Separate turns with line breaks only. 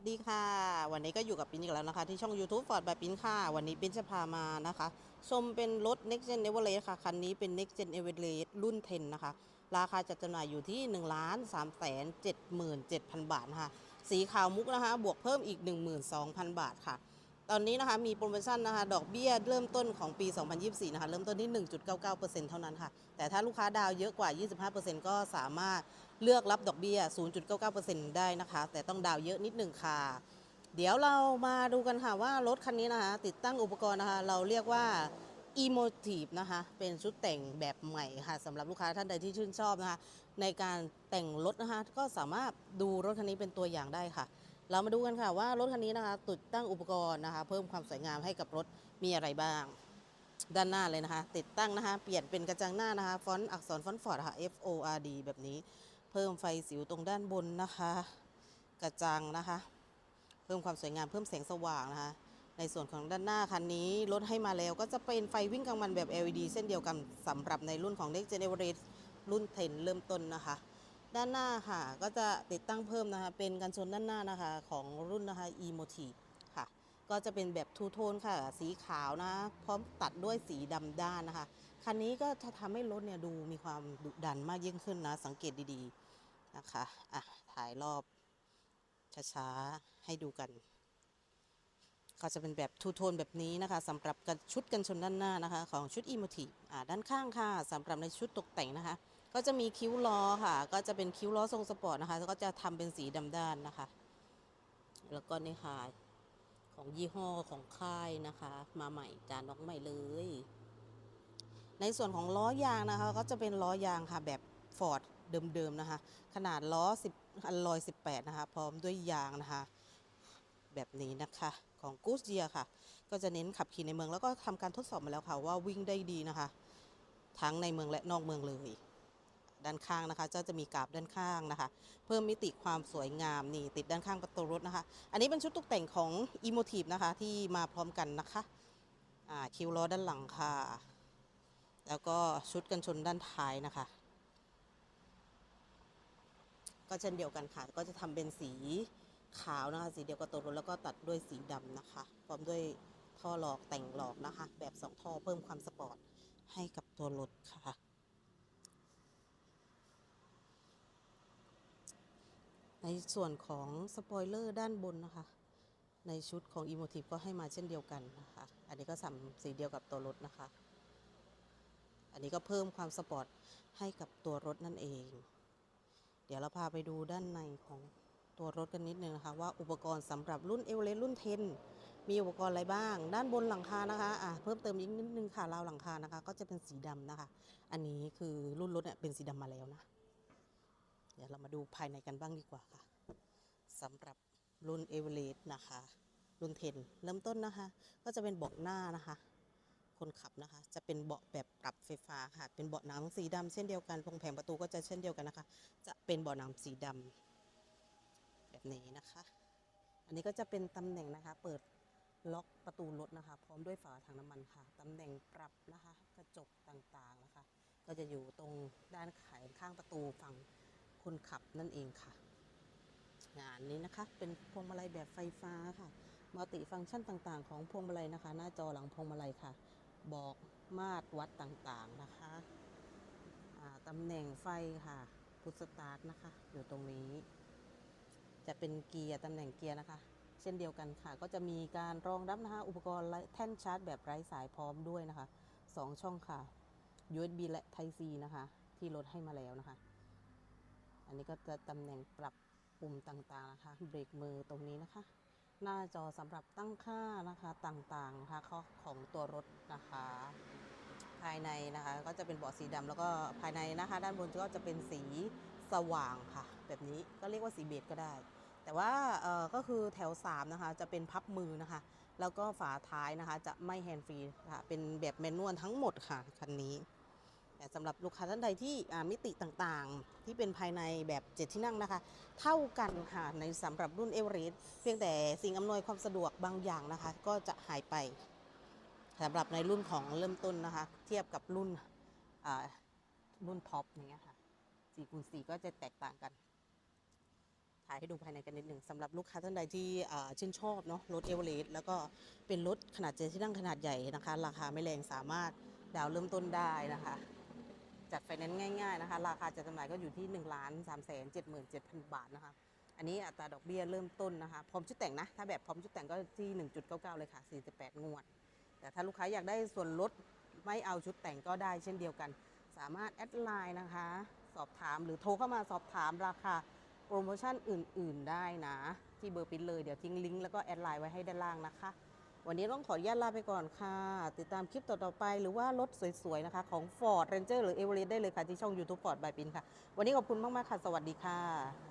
สดีค่ะ วันนี้ก็อยู่กับปินอีกแล้วนะคะ ที่ช่อง YouTube Ford by ปินค่ะ วันนี้ปินจะพามานะคะ ชมเป็นรถ Next Gen Everest ค่ะ คันนี้เป็น Next Gen Everest รุ่น 10 นะคะ ราคาจัดจำหน่ายอยู่ที่ 1 3 7 7 0 0บาทนะคะสีขาวมุกนะคะ บวกเพิ่มอีก 12,000 บาทค่ะ ตอนนี้นะคะมีโปรโมชั่นนะคะดอกเบี้ยเริ่มต้นของปี 2024 นะคะเริ่มต้นที่ 1.99%เท่านั้นค่ะ แต่ถ้าลูกค้าดาวเยอะกว่า 25%ก็สามารถเลือกรับดอกเบี้ย 0.99%ได้นะคะ แต่ต้องดาวเยอะนิดหนึ่งค่ะ เดี๋ยวเรามาดูกันค่ะว่ารถคันนี้นะคะ ติดตั้งอุปกรณ์นะคะ เราเรียกว่า Emotive นะคะ เป็นชุดแต่งแบบใหม่ค่ะสำหรับลูกค้าท่านใดที่ชื่นชอบนะคะ ในการแต่งรถนะคะ ก็สามารถดูรถคันนี้เป็นตัวอย่างได้ค่ะ เรามาดูกันค่ะว่ารถคันนี้นะคะติดตั้งอุปกรณ์นะคะ เพิ่มความสวยงามให้กับรถมีอะไรบ้าง ด้านหน้าเลยนะคะ ติดตั้งนะคะ เปลี่ยนเป็นกระจังหน้านะคะฟอนต์อักษรฟอนต์ฟอร์ดค่ะ F O R D แบบนี้ เพิ่มไฟสิวตรงด้านบนนะคะ กระจังนะคะ เพิ่มความสวยงามเพิ่มแสงสว่างนะคะ ในส่วนของด้านหน้าคันนี้รถให้มาแล้วก็จะเป็นไฟวิ่งกลางวันแบบ LED เส้นเดียวกันสำหรับในรุ่นของ Next Gen Everest รุ่น 10 เริ่มต้นนะคะ ด้านหน้าค่ะ ก็จะติดตั้งเพิ่มนะคะ เป็นกันชนด้านหน้านะคะของรุ่นนะคะ e m o t i v ค่ะ ก็จะเป็นแบบทูโทนค่ะ สีขาวนะ พร้อมตัดด้วยสีดำด้านนะคะ คันนี้ก็จะทำให้รถเนี่ยดูมีความดุดันมากยิ่งขึ้นนะ สังเกตดีๆนะคะ อะ ถ่ายรอบช้าๆ ให้ดูกัน ก็จะเป็นแบบทูโทนแบบนี้นะคะสำหรับกันชุดกันชนด้านหน้านะคะ ของชุด e m o t i v อ่าด้านข้างค่ะสำหรับในชุดตกแต่งนะคะ ก็จะมีคิ้วล้อค่ะ ก็จะเป็นคิ้วล้อทรงสปอร์ตนะคะแล้วก็จะทำเป็นสีดำด้านนะคะ แล้วก็นี่ค่ะของยี่ห้อของค่ายนะคะ มาใหม่จานน้องใหม่เลย ในส่วนของล้อยางนะคะ ก็จะเป็นล้อยางค่ะแบบฟอร์ดเดิมๆนะคะ ขนาดล้อ10อันลอย18 นะคะ พร้อมด้วยยางนะคะ แบบนี้นะคะของกูสเ e ียค่ะ ก็จะเน้นขับขี่ในเมืองแล้วก็ทำการทดสอบมาแล้วค่ะว่าวิ่งได้ดีนะคะ ทั้งในเมืองและนอกเมืองเลย ด้านข้างนะคะจะจะมีกราบด้านข้างนะคะ เพิ่มมิติความสวยงามนี่ติดด้านข้างประตูรถนะคะ อันนี้เป็นชุดตกแต่งของ Emotive นะคะที่มาพร้อมกันนะคะอ่าคิวล้อด้านหลังค่ะ แล้วก็ชุดกันชนด้านท้ายนะคะ ก็เช่นเดียวกันค่ะ ก็จะทำเป็นสีขาวนะคะ สีเดียวกับตัวรถแล้วก็ตัดด้วยสีดำนะคะพร้อมด้วยท่อหลอกแต่งหลอกนะคะ แบบสองท่อเพิ่มความสปอร์ตให้กับตัวรถค่ะ ในส่วนของสปอยเลอร์ด้านบนนะคะ ในชุดของ Emotive ก็ให้มาเช่นเดียวกันนะคะ อันนี้ก็สัมสีเดียวกับตัวรถนะคะ อันนี้ก็เพิ่มความสปอร์ตให้กับตัวรถนั่นเอง เดี๋ยวเราพาไปดูด้านในของตัวรถกันนิดนึงนะคะ ว่าอุปกรณ์สำหรับรุ่นเอเวอเรสต์รุ่น10มีอุปกรณ์อะไรบ้าง ด้านบนหลังคานะคะอะเพิ่มเติมอีกนิดนึงค่ะราวหลังคานะคะ ก็จะเป็นสีดำนะคะ อันนี้คือรุ่นรถเนี่ยเป็นสีดำมาแล้วนะ ดี๋ยวเรามาดูภายในกันบ้างดีกว่าค่ะสำหรับรุ่นเอเวอเรสต์นะคะ รุ่น10เริ่มต้นนะคะ ก็จะเป็นเบาะหน้านะคะ คนขับนะคะ จะเป็นเบาะแบบปรับไฟฟ้าค่ะ เป็นเบาะหนังสีดำเช่นเดียวกันตรงแผงประตูก็จะเช่นเดียวกันนะคะ จะเป็นเบาะหนังสีดำแบบนี้นะคะ อันนี้ก็จะเป็นตำแหน่งนะคะ เปิดล็อกประตูรถนะคะ พร้อมด้วยฝาถังน้ำมันค่ะตำแหน่งปรับนะคะ กระจกต่างๆนะคะ ก็จะอยู่ตรงด้านขายข้างประตูฝั่ง คนขับนั่นเองค่ะงานนี้นะคะ เป็นพวงมาลัยแบบไฟฟ้าค่ะมัลติฟังก์ชันต่างๆ ของพวงมาลัยนะคะ หน้าจอหลังพวงมาลัยค่ะ บอกมาตรวัดต่างๆนะคะตำแหน่งไฟค่ะพุทสตาร์ทนะคะ อยู่ตรงนี้ จะเป็นเกียร์ตำแหน่งเกียร์นะคะ เช่นเดียวกันค่ะ ก็จะมีการรองรับนะคะอุปกรณ์แท่นชาร์จแบบไร้สายพร้อมด้วยนะคะสองช่องค่ะ USB และ Type C นะคะ ที่รถให้มาแล้วนะคะ อันนี้ก็จะตำแหน่งปรับปุ่มต่างๆนะคะ เบรกมือตรงนี้นะคะ หน้าจอสำหรับตั้งค่านะคะต่างๆนะคะข้อของตัวรถนะคะ ภายในนะคะก็จะเป็นเบาะสีดำแล้วก็ภายในนะคะ ด้านบนก็จะเป็นสีสว่างค่ะ แบบนี้ก็เรียกว่าสีเบจก็ได้ แต่ว่าเอ่อก็คือแถว 3 นะคะ จะเป็นพับมือนะคะ แล้วก็ฝาท้ายนะคะ จะไม่แฮนด์ฟรีค่ะเป็นแบบแมนนวลทั้งหมดค่ะคันนี้ สำหรับลูกค้าท่านใดที่มิติต่างๆ ที่เป็นภายในแบบเจ็ดที่นั่งนะคะ เท่ากันค่ะในสำหรับรุ่นเอเวอเรสต์เพียงแต่สิ่งอำนวยความสะดวกบางอย่างนะคะ ก็จะหายไปสำหรับในรุ่นของเริ่มต้นนะคะ เทียบกับรุ่นรุ่นท็อปอย่างเงี้ยค่ะ4คูณ4ก็จะแตกต่างกันถ่ายให้ดูภายในกันนิดหนึ่งสำหรับลูกค้าท่านใดที่ชื่นชอบเนาะรถเอเวอเรสต์แล้วก็เป็นรถขนาดเจ็ดที่นั่งขนาดใหญ่นะคะ ราคาไม่แรงสามารถดาวเริ่มต้นได้นะคะ จัดไฟแนนซ์ง่ายๆนะคะ ราคาจัดจำหน่ายก็อยู่ที่1นึ่งล้านสามแสนเจ็ดหมื่นเจ็ดพันบาทนะคะอันนี้อัตราดอกเบี้ยเริ่มต้นนะคะพร้อมชุดแต่งนะ ถ้าแบบพร้อมชุดแต่งก็ที่ 1.99 เลยค่ะ 48 งวด แต่ถ้าลูกค้าอยากได้ส่วนลดไม่เอาชุดแต่งก็ได้เช่นเดียวกัน สามารถแอดไลน์นะคะ สอบถามหรือโทรเข้ามาสอบถามราคาโปรโมชั่นอื่น ๆ ได้นะ ที่เบอร์ปิ้นเลยเดี๋ยวทิ้งลิงก์แล้วก็แอดไลน์ไว้ให้ด้านล่างนะคะ วันนี้ต้องขออนุญาตลาไปก่อนค่ะ ติดตามคลิปต่อๆไปหรือว่ารถสวยๆนะคะ ของ Ford Ranger หรือ Everest ได้เลยค่ะ ที่ช่อง YouTube Ford by ปินค่ะ วันนี้ขอบคุณมากๆค่ะ สวัสดีค่ะ